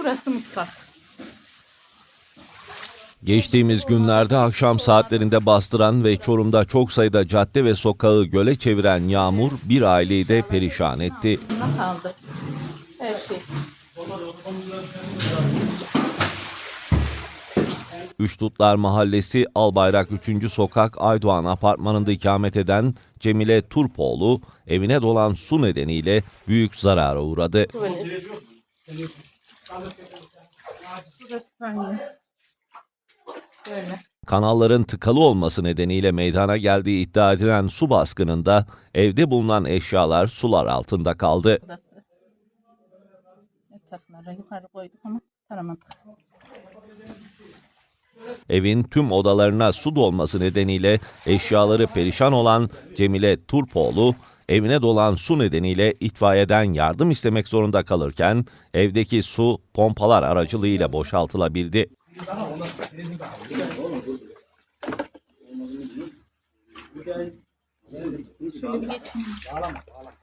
Burası mutfak. Geçtiğimiz günlerde akşam saatlerinde bastıran ve Çorum'da çok sayıda cadde ve sokağı göle çeviren yağmur bir aileyi de perişan etti. Kaldı. Her şey. Üçtutlar Mahallesi Albayrak 3. Sokak Aydoğan Apartmanı'nda ikamet eden Cemile Turpoğlu evine dolan su nedeniyle büyük zarara uğradı. Kanalların tıkalı olması nedeniyle meydana geldiği iddia edilen su baskınında evde bulunan eşyalar sular altında kaldı. Burası. Yukarı koyduk ama taramadık. Evin tüm odalarına su dolması nedeniyle eşyaları perişan olan Cemile Turpoğlu, evine dolan su nedeniyle itfaiyeden yardım istemek zorunda kalırken evdeki su pompalar aracılığıyla boşaltılabildi. Şöyle bir geçeyim.